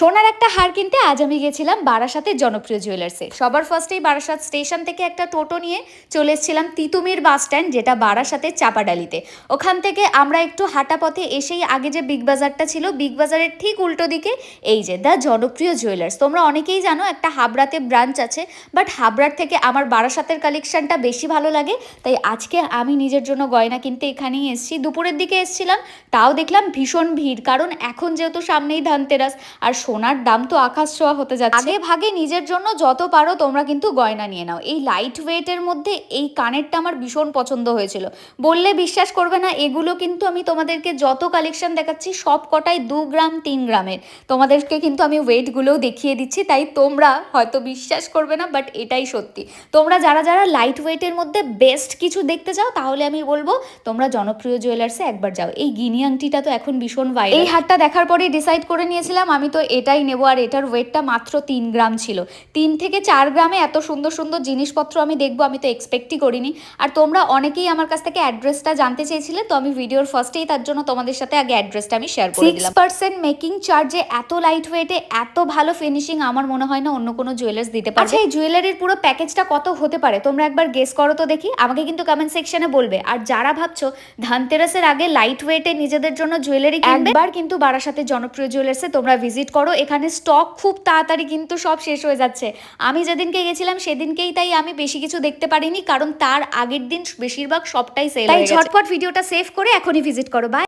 সোনার একটা হার কিনতে আজ আমি গেছিলাম বারাসাতের জনপ্রিয় জুয়েলার্সে সবার ফার্স্টেই বারাসাত স্টেশন থেকে একটা টোটো নিয়ে চলে এসেছিলাম তিতুমির বাস স্ট্যান্ড যেটা বারাসাতের চাপাডালিতে। ওখান থেকে আমরা একটু হাঁটা পথে এসেই আগে যে বিগ বাজারটা ছিল বিগ বাজারের ঠিক উল্টো দিকে এই যে দ্য জনপ্রিয় জুয়েলার্স তোমরা অনেকেই জানো একটা হাবড়াতে ব্রাঞ্চ আছে বাট হাবড়ার থেকে আমার বারাসাতের কালেকশনটা বেশি ভালো লাগে, তাই আজকে আমি নিজের জন্য গয়না কিনতে এখানেই এসেছি। দুপুরের দিকে এসেছিলাম, তাও দেখলাম ভীষণ ভিড়, কারণ এখন যেহেতু সামনেই ধানতেরাস, আর সোনার দাম তো আকাশ ছোঁয়া হতে যাচ্ছে। আগে ভাগে নিজের জন্য যত পারো তোমরা কিন্তু গয়না নিয়ে নাও। এই লাইট ওয়েটের মধ্যে এই কানেরটা আমার ভীষণ পছন্দ হয়েছিল। বললে বিশ্বাস করবে না এগুলো কিন্তু আমি তোমাদেরকে যত কালেকশন দেখাচ্ছি সব কটাই দু গ্রাম তিন গ্রামের। তোমাদেরকে কিন্তু আমি ওয়েটগুলোও দেখিয়ে দিচ্ছি তাই তোমরা হয়তো বিশ্বাস করবে না বাট এটাই সত্যি। তোমরা যারা যারা লাইট ওয়েটের মধ্যে বেস্ট কিছু দেখতে চাও তাহলে আমি বলব তোমরা জনপ্রিয় জুয়েলার্সে একবার যাও। এই গিনি আংটিটা তো এখন ভীষণ ভাইরাল এই হারটা দেখার পরেই ডিসাইড করে নিয়েছিলাম আমি তো এটাই নেব আর এটার ওয়েটটা মাত্র তিন গ্রাম ছিল। তিন থেকে চার গ্রামে এত সুন্দর সুন্দর জিনিসপত্র আমি দেখব আমি তো এক্সপেক্টই করিনি। আর তোমরা অনেকেই আমার কাছ থেকে অ্যাড্রেসটা জানতে চেয়েছিলে তো আমি ভিডিওর ফার্স্টেই তার জন্য তোমাদের সাথে আগে অ্যাড্রেসটা আমি শেয়ার করে দিলাম। পার্সেন্ট মেকিং চার্জে এত লাইট ওয়েটে এত ভালো ফিনিশিং আমার মনে হয় না অন্য কোনো জুয়েলার্স দিতে পারে আচ্ছা এই জুয়েলারির পুরো প্যাকেজটা কত হতে পারে? তোমরা একবার গেস করো তো দেখি আমাকে কিন্তু কমেন্ট সেকশনে বলবে। আর যারা ভাবছ ধানতেরাসের আগে লাইট ওয়েটে নিজেদের জন্য জুয়েলারি একবার কিন্তু বারাসাতে জনপ্রিয় জুয়েলার্সে তোমরা ভিজিট করো এখানে স্টক খুব তাড়াতাড়ি কিন্তু সব শেষ হয়ে যাচ্ছে। আমি যেদিনকে গেছিলাম সেদিনকেই তাই আমি বেশি কিছু দেখতে পারিনি কারণ তার আগের দিন বেশিরভাগ সবটাই সেল তাই ঝটপট ভিডিওটা সেভ করে এখনই ভিজিট করো বাই